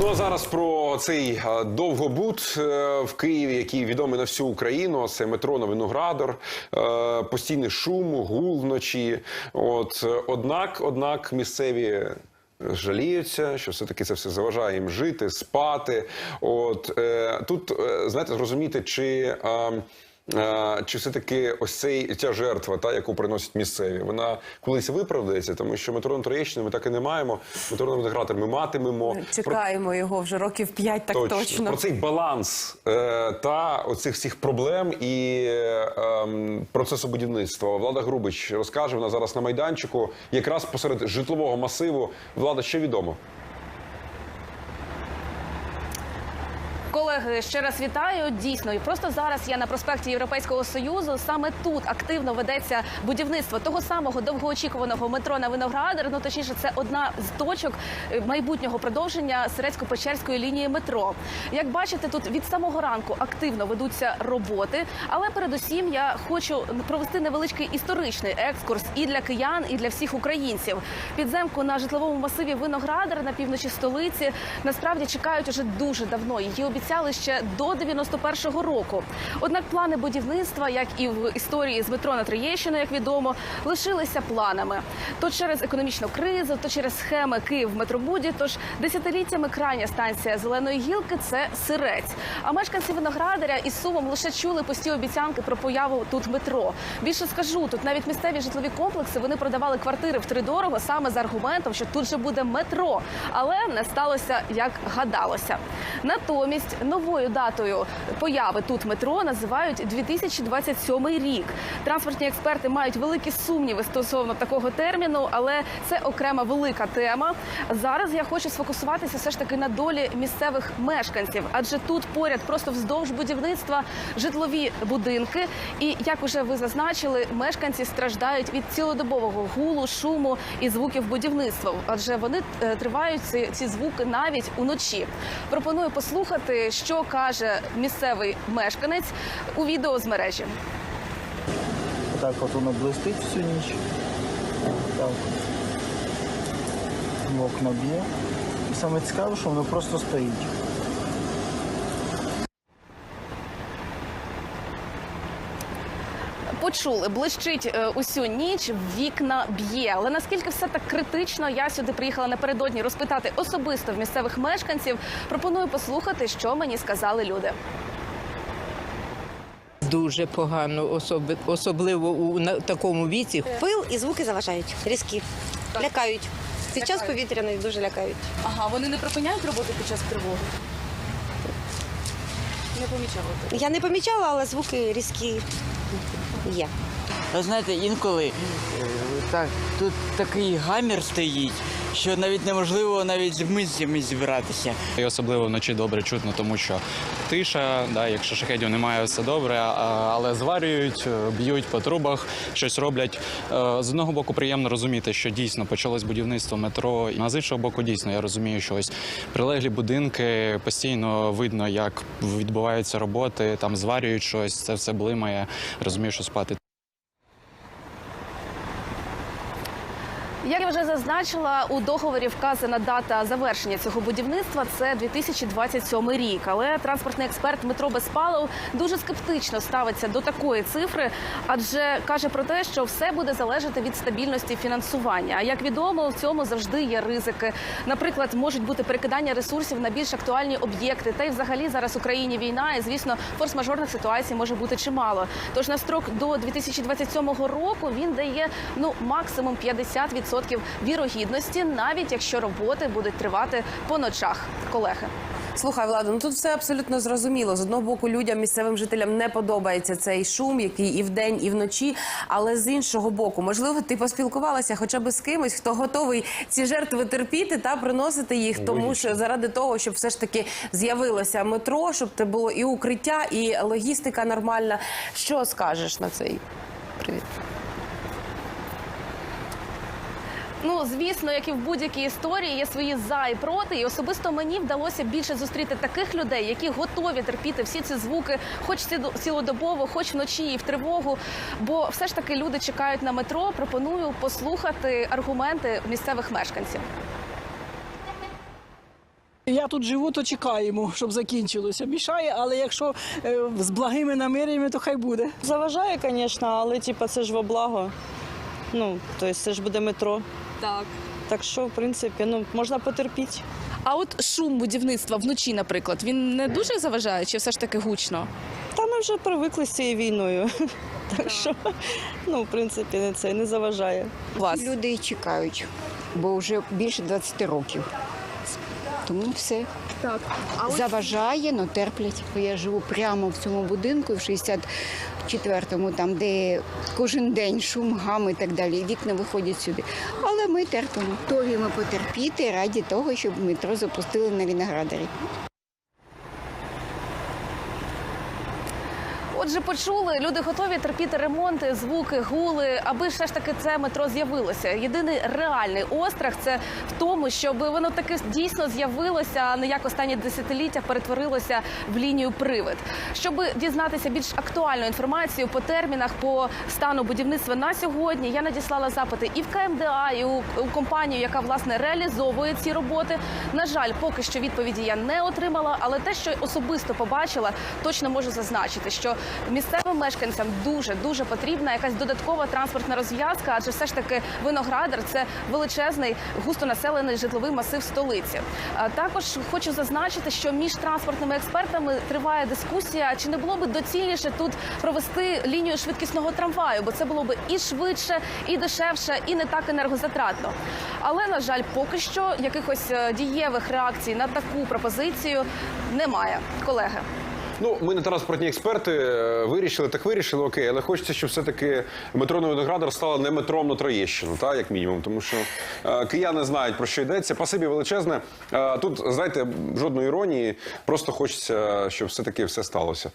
Ну а зараз про цей е, довгобуд е, в Києві, який відомий на всю Україну. Це метро на Виноградар, е, постійний шум, гул вночі. От однак, однак, місцеві. Жаліються, що все-таки це все заважає їм жити, спати. От тут знаєте, зрозуміти, чи, е, е, чи все-таки ось цей ця жертва, та яку приносять місцеві, вона колись виправдається, тому що метро на Троєщині ми так і не маємо. Метро на Виноградар ми матимемо. Чекаємо його вже років п'ять, так точно. Про цей баланс е, та оцих всіх проблем і е, ем, процесу будівництва. Влада Грубич розкаже вона зараз на майданчику, якраз посеред житлового масиву. Влада, що відомо? Колеги, ще раз вітаю. Дійсно, і просто зараз я на проспекті Європейського союзу. Саме тут активно ведеться будівництво того самого довгоочікуваного метро на Виноградар. Ну точніше, це одна з точок е, майбутнього продовження Сирецько-Печерської лінії метро. Як бачите, тут від самого ранку активно ведуться роботи. Але передусім я хочу провести невеличкий історичний екскурс і для киян, і для всіх українців. Підземку на житловому масиві Виноградар на півночі столиці насправді чекають уже дуже давно. Її обіцяли ще до 91-го року. Однак плани будівництва, як і в історії з метро на Троєщину, як відомо, лишилися планами. То через економічну кризу, то через схеми Київ метробуді. Тож десятиліттями крайня станція зеленої гілки це сирець. А мешканці виноградаря із сумом лише чули пусті обіцянки про появу тут метро. Більше скажу, тут навіть місцеві житлові комплекси вони продавали квартири втридорого саме з аргументом, що тут же буде метро. Але не сталося як гадалося. Натомість новою датою появи тут метро називають 2027 рік. Транспортні експерти мають великі сумніви стосовно такого терміну, але це окрема велика тема. Зараз я хочу сфокусуватися все ж таки на долі місцевих мешканців, адже тут поряд, просто вздовж будівництва, житлові будинки. І як уже ви зазначили, мешканці страждають від цілодобового гулу, шуму і звуків будівництва, адже вони е, тривають ці, ці звуки навіть уночі. Пропоную послухати, що каже місцевий мешканець у відео з мережі. Так от воно блистить всю ніч. Так. В окна б'є. І саме цікаве, що воно просто стоїть. Почули, блищить е, усю ніч, вікна б'є. Але наскільки все так критично, я сюди приїхала напередодні розпитати особисто в місцевих мешканців. Пропоную послухати, що мені сказали люди. Дуже погано, особи- особливо у на такому віці. Пил і звуки заважають, різкі, лякають. Під час повітряної дуже лякають. Ага, вони не припиняють роботу під час тривоги. Не помічала. Я не помічала, але звуки різкі є. Ви знаєте, інколи е, так, тут такий гамір стоїть, що навіть неможливо навіть з мислями зібратися. І особливо вночі добре чутно, тому що тиша, да, якщо шахедів немає, все добре, але зварюють, е, б'ють по трубах, щось роблять. Е, З одного боку, приємно розуміти, що дійсно почалось будівництво метро. А з іншого боку, дійсно, я розумію, що ось прилеглі будинки постійно видно, як відбуваються роботи, там зварюють щось, це все блимає. Розумію, що спати Як я вже зазначила, у договорі вказана дата завершення цього будівництва це 2027 рік. Але транспортний експерт Дмитро Безпалов дуже скептично ставиться до такої цифри, адже каже про те, що все буде залежати від стабільності фінансування. А як відомо, в цьому завжди є ризики. Наприклад, можуть бути перекидання ресурсів на більш актуальні об'єкти. Та й взагалі зараз в Україні війна, і звісно, форс-мажорних ситуацій може бути чимало. Тож на строк до 2027 року він дає ну максимум 50% вірогідності, навіть якщо роботи будуть тривати по ночах. Колеги. Слухай, Влада, ну тут все абсолютно зрозуміло. З одного боку, людям, місцевим жителям не подобається цей шум, який і вдень, і вночі. Але з іншого боку, можливо, ти поспілкувалася хоча б з кимось, хто готовий ці жертви терпіти та приносити їх, тому що заради того, щоб все ж таки з'явилося метро, щоб це було і укриття, і логістика нормальна. Що скажеш на цей привіт? Ну, звісно, як і в будь-якій історії, є свої за і проти. І особисто мені вдалося більше зустріти таких людей, які готові терпіти всі ці звуки, хоч цілодобово, хоч вночі і в тривогу. Бо все ж таки люди чекають на метро. Пропоную послухати аргументи місцевих мешканців. Я тут живу, то чекаємо, щоб закінчилося. Мішає, але якщо е, з благими намірями, то хай буде. Заважає, звісно, але типа, це ж во благо. Ну, тобто це ж буде метро. Так. Так що, в принципі, ну, можна потерпіти. А от шум будівництва вночі, наприклад, він не дуже заважає, чи все ж таки гучно? Та ми вже привикли з цією війною. Так що, ну, в принципі, не це не заважає. Вас Люди чекають, бо вже більше 20 років. Тому все так. заважає, але терплять. Бо Я живу прямо в цьому будинку, в 64-му, там, де кожен день шум, гам і так далі. Вікна виходять сюди. Але ми терпимо. Готові ми потерпіти раді того, щоб метро запустили на Віноградарі. Отже, почули, люди готові терпіти ремонти, звуки, гули, аби все ж таки це метро з'явилося. Єдиний реальний острах це в тому, щоб воно таки дійсно з'явилося, а не як останні десятиліття перетворилося в лінію привид. Щоб дізнатися більш актуальну інформацію по термінах, по стану будівництва на сьогодні, я надіслала запити і в КМДА, і у, компанію, яка власне реалізовує ці роботи. На жаль, поки що відповіді я не отримала, але те, що особисто побачила, точно можу зазначити, що місцевим мешканцям дуже дуже потрібна якась додаткова транспортна розв'язка, адже все ж таки виноградар це величезний густонаселений житловий масив столиці. Також хочу зазначити, що між транспортними експертами триває дискусія, чи не було би доцільніше тут провести лінію швидкісного трамваю, бо це було би і швидше, і дешевше, і не так енергозатратно. Але на жаль, поки що якихось е, дієвих реакцій на таку пропозицію немає, колеги. Ну, ми не транспортні експерти е, вирішили, так вирішили, окей, але хочеться, щоб все-таки метро на Виноградар стало не метром на Троєщину, та як мінімум, тому що е, кияни знають про що йдеться. Пасибі величезне. Е, тут знаєте, жодної іронії, просто хочеться, щоб все-таки все сталося.